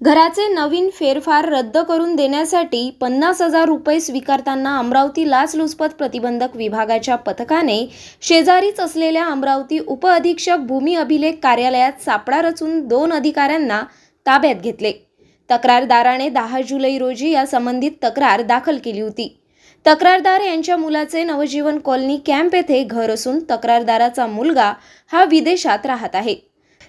घराचे नवीन फेरफार रद्द करून देण्यासाठी पन्नास हजार रुपये स्वीकारताना अमरावती लाचलुचपत प्रतिबंधक विभागाच्या पथकाने शेजारीच असलेल्या अमरावती उपअधीक्षक भूमी अभिलेख कार्यालयात सापळा रचून दोन अधिकाऱ्यांना ताब्यात घेतले. तक्रारदाराने दहा जुलै रोजी या संबंधित तक्रार दाखल केली होती. तक्रारदार यांच्या मुलाचे नवजीवन कॉलनी कॅम्प येथे घर असून तक्रारदाराचा मुलगा हा विदेशात राहत आहे.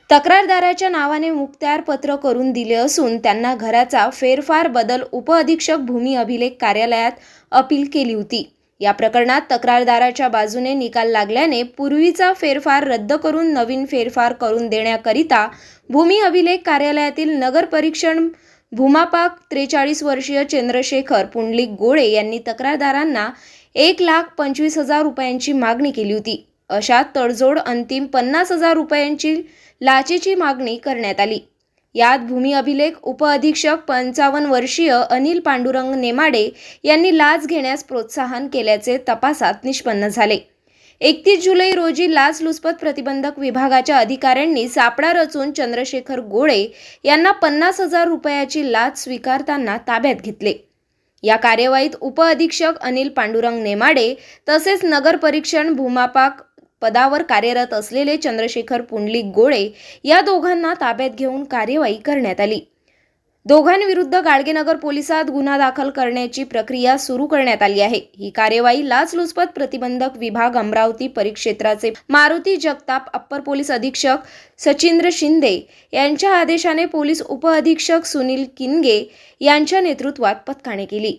तक्रारदाराच्या नावाने मुक्त्यार पत्र करून दिले असून त्यांना घराचा फेरफार बदल उपअधीक्षक भूमी अभिलेख कार्यालयात अपील केली होती. या प्रकरणात तक्रारदाराच्या बाजूने निकाल लागल्याने पूर्वीचा फेरफार रद्द करून नवीन फेरफार करून देण्याकरिता भूमी अभिलेख कार्यालयातील नगर परीक्षण भूमापाक त्रेचाळीस वर्षीय चंद्रशेखर पुंडलिक गोळे यांनी तक्रारदारांना एक लाख पंचवीस हजार रुपयांची मागणी केली होती. अशा तडजोड अंतिम पन्नास हजार रुपयांची लाचेची मागणी करण्यात आली. यात भूमी अभिलेख उपअधीक्षक पंचावन्न वर्षीय अनिल पांडुरंग नेमाडे यांनी लाच घेण्यास प्रोत्साहन केल्याचे तपासात निष्पन्न झाले. एकतीस जुलै रोजी लाचलुचपत प्रतिबंधक विभागाच्या अधिकाऱ्यांनी सापळा रचून चंद्रशेखर गोळे यांना पन्नास हजार रुपयाची लाच स्वीकारताना ताब्यात घेतले. या कार्यवाहीत उपअधीक्षक अनिल पांडुरंग नेमाडे तसेच नगर परीक्षण भूमापाक पदावर कार्यरत असलेले चंद्रशेखर पुंडलिक गोळे या दोघांना ताब्यात घेऊन कार्यवाही करण्यात आली. दोघांविरुद्ध गाडगेनगर पोलिसात गुन्हा दाखल करण्याची प्रक्रिया सुरू करण्यात आली आहे. ही कार्यवाही लाचलुचपत प्रतिबंधक विभाग अमरावती परिक्षेत्राचे मारुती जगताप अप्पर पोलीस अधीक्षक सचिंद्र शिंदे यांच्या आदेशाने पोलीस उपअधीक्षक सुनील किनगे यांच्या नेतृत्वात पथकाने केली.